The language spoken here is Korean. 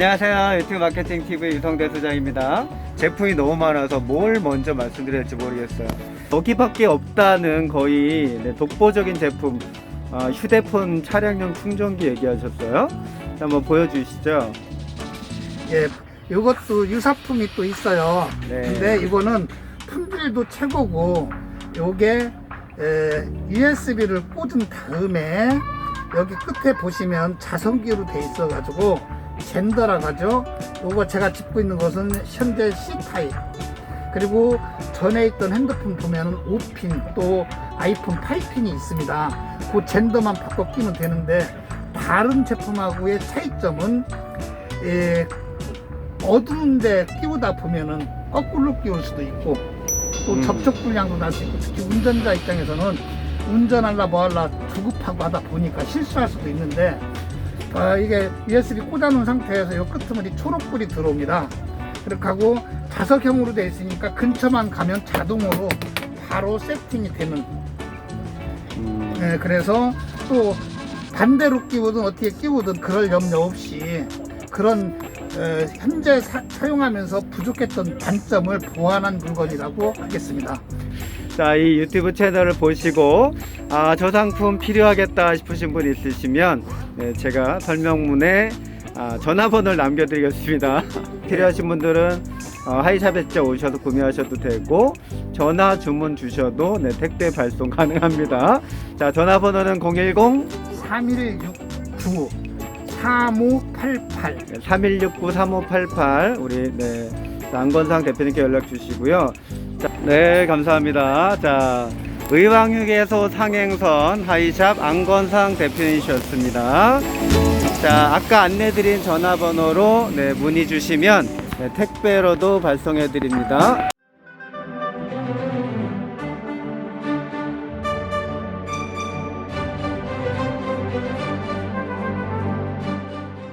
안녕하세요. 유튜브 마케팅 TV 유성대 소장입니다. 제품이 너무 많아서 뭘 먼저 말씀드려야 할지 모르겠어요. 여기밖에 없다는 거의 네, 독보적인 제품, 어, 휴대폰 차량용 충전기 얘기하셨어요. 자, 한번 보여주시죠. 예, 이것도 유사품이 또 있어요. 네. 근데 이거는 품질도 최고고, 요게 USB를 꽂은 다음에 여기 끝에 보시면 자성기로 돼 있어가지고 젠더라 가죠. 요거 제가 짚고 있는 것은 현재 C 타입. 그리고 전에 있던 핸드폰 보면은 5핀 또 아이폰 8핀이 있습니다. 그 젠더만 바꿔 끼면 되는데 다른 제품하고의 차이점은 예, 어두운데 끼우다 보면은 거꾸로 끼울 수도 있고 또 음. 접촉 불량도 날 수 있고 특히 운전자 입장에서는 운전할라 뭐할라 조급하고 하다 보니까 실수할 수도 있는데 아, 이게 USB 꽂아놓은 상태에서 이 끄트머리 초록불이 들어옵니다. 그렇게 하고 자석형으로 되어 있으니까 근처만 가면 자동으로 바로 세팅이 되는 음, 예, 그래서 또 반대로 끼우든 어떻게 끼우든 그럴 염려 없이 그런 어, 현재 사, 용하면서 부족했던 단점을 보완한 물건이라고 하겠습니다. 자, 이 유튜브 채널을 보시고, 아, 저 상품 필요하겠다 싶으신 분 있으시면, 네, 제가 설명문에 아, 전화번호를 남겨드리겠습니다. 필요하신 분들은 어, 하이샵에 오셔서 구매하셔도 되고, 전화 주문 주셔도 네, 택배 발송 가능합니다. 자, 전화번호는 010 3169 3588 3169-3588 우리 네, 안건상 대표님께 연락 주시고요. 자, 네, 감사합니다. 자, 의왕휴게소 상행선 하이샵 안건상 대표님이셨습니다. 자, 아까 안내드린 전화번호로 네, 문의 주시면 네, 택배로도 발송해 드립니다.